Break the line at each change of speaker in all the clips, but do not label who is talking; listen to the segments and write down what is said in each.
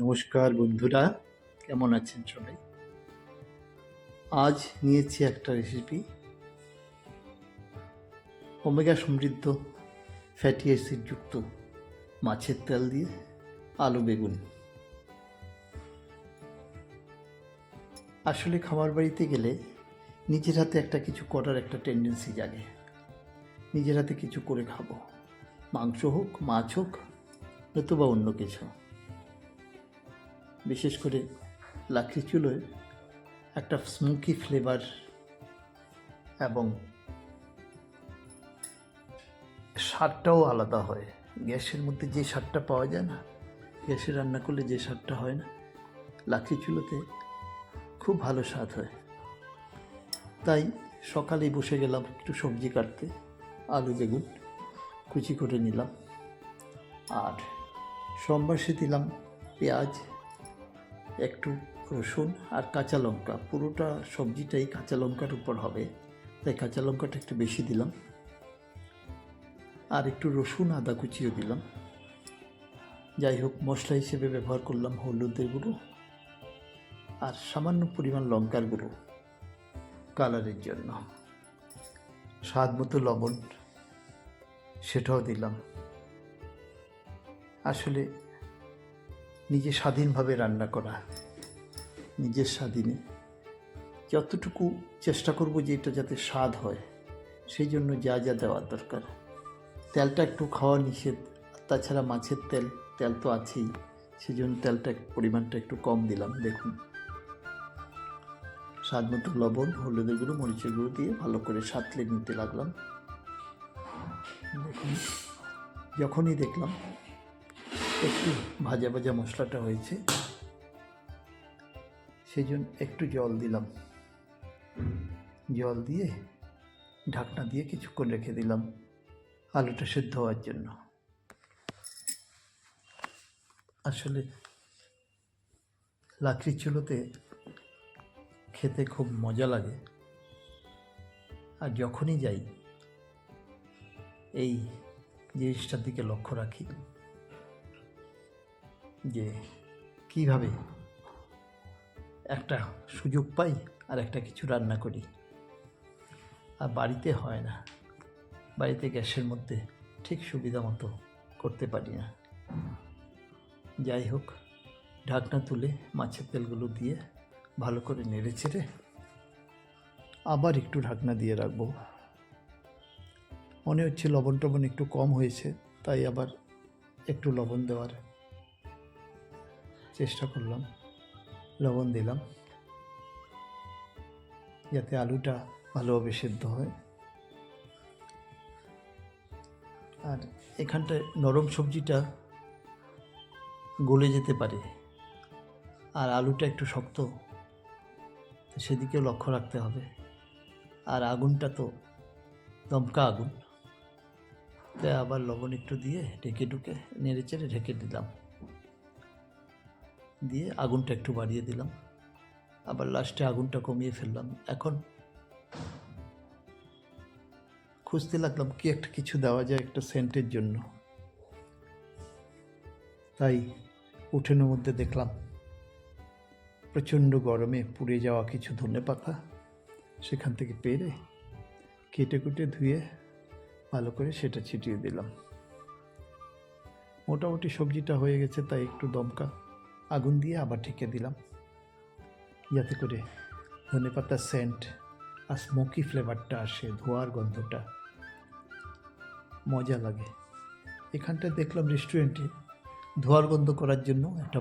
নমস্কার বন্ধুরা, কেমন আছেন সবাই? আজ নিয়েছি একটা রেসিপি ওমেগা সমৃদ্ধ ফ্যাটি অ্যাসিড যুক্ত মাছের তেল দিয়ে আলু বেগুন। আসলে খামার বাড়িতে গেলে নিজের হাতে একটা কিছু করার একটা টেন্ডেন্সি জাগে। নিজের হাতে কিছু করে খাব। মাংস হোক, মাছ হোক, নতুবা অন্য কিছু। বিশেষ করে লাকড়ি চুলোয় একটা স্মোকি ফ্লেভার এবং স্বাদটাও আলাদা হয়। গ্যাসের মধ্যে যে স্বাদটা পাওয়া যায় না, গ্যাসে রান্না করলে যে স্বাদটা হয় না, লাকড়ি চুলোতে খুব ভালো স্বাদ হয়। তাই সকালেই বসে গেলাম একটু সবজি কাটতে, আলু বেগুন কুচি করে নিলাম, আর সোমবাসে দিলাম পেঁয়াজ একটু রসুন আর কাঁচা লঙ্কা, পুরোটা সবজিটাই কাঁচা লঙ্কার উপর হবে। তাই কাঁচা লঙ্কাটা একটু বেশি দিলাম। আর একটু রসুন, আদা কুচিও দিলাম। যাই হোক, মশলা হিসেবে ব্যবহার করলাম হলুদের গুঁড়ো আর সামান্য পরিমাণ লঙ্কার গুঁড়ো কালারের জন্য। স্বাদ মতো লবণ সেটাও দিলাম। আসলে নিজে স্বাধীনভাবে রান্না করা নিজের স্বাধীনে। যতটুকু চেষ্টা করব যে এটা যাতে স্বাদ হয়, সেই জন্য যা যা দেওয়ার দরকার। তেলটা একটু খাওয়া নিষেধ তাছাড়া মাছের তেল তেল তো আছেই সেই জন্য তেলটা পরিমাণটা একটু কম দিলাম, দেখুন। স্বাদ মতো লবণ হলুদের গুঁড়ো, মরিচের গুঁড়ো দিয়ে ভালো করে সাতলে নিতে লাগলাম। দেখুন, যখনই দেখলাম একটু ভাজা ভাজা মশলাটা হয়েছে। সেই জন্য একটু জল দিলাম। জল দিয়ে ঢাকনা দিয়ে কিছুক্ষণ রেখে দিলাম আলুটা সেদ্ধ হওয়ার জন্য। আসলে লাকড়ির চুলোতে খেতে খুব মজা লাগে। আর যখনই যাই, এই জিনিসটার দিকে লক্ষ্য রাখি। যে কীভাবে একটা সুযোগ পাই আর একটা কিছু রান্না করি। আর বাড়িতে হয় না। বাড়িতে গ্যাসের মধ্যে ঠিক সুবিধা মতো করতে পারি না। যাই হোক ঢাকনা তুলে মাছের তেলগুলো দিয়ে ভালো করে নেড়ে চেড়ে আবার একটু ঢাকনা দিয়ে রাখব। মনে হচ্ছে লবণ টবণ একটু কম হয়েছে, তাই আবার একটু লবণ দেওয়ার চেষ্টা করলাম, লবণ দিলাম, যাতে আলুটা ভালোভাবে সেদ্ধ হয়। আর এখানটায় নরম সবজিটা গলে যেতে পারে, আর আলুটা একটু শক্ত সেদিকেও লক্ষ্য রাখতে হবে। আর আগুনটা তো দমকা আগুন, তাই আবার লবণ একটু দিয়ে ঢেকে ঢুকে নেড়ে চেড়ে ঢেকে দিলাম। দিয়ে আগুনটা একটু বাড়িয়ে দিলাম। আবার লাস্টে আগুনটা কমিয়ে ফেললাম। এখন খুঁজতে লাগলাম কি একটা কিছু দেওয়া যায় একটা সেন্টের জন্য। তাই উঠোনের মধ্যে দেখলাম প্রচণ্ড গরমে পুড়ে যাওয়া কিছু ধনে পাতা সেখান থেকে পেরে কেটে কুটে ধুয়ে ভালো করে সেটা ছিটিয়ে দিলাম। মোটামুটি সবজিটা হয়ে গেছে, তাই একটু দমকা। আগুন দিয়ে আবার ঢেকে দিলাম। যাতে করে ধনে পাতার সেন্ট আর স্মোকি ফ্লেভারটা আসে, ধোয়ার গন্ধটা। মজা লাগে। এখানটায় দেখলাম রেস্টুরেন্টে ধোয়ার গন্ধ করার জন্য একটা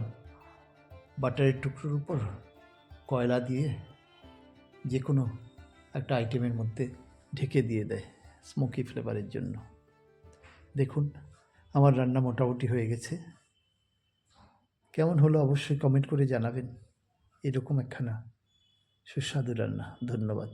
বাটারের টুকরোর উপর কয়লা দিয়ে যে কোনো একটা আইটেমের মধ্যে ঢেকে দিয়ে দেয় স্মোকি ফ্লেভারের জন্য। দেখুন, আমার রান্না মোটামুটি হয়ে গেছে। কেমন হলো অবশ্যই কমেন্ট করে জানাবেন। এরকম একখানা সুস্বাদু রান্না। ধন্যবাদ।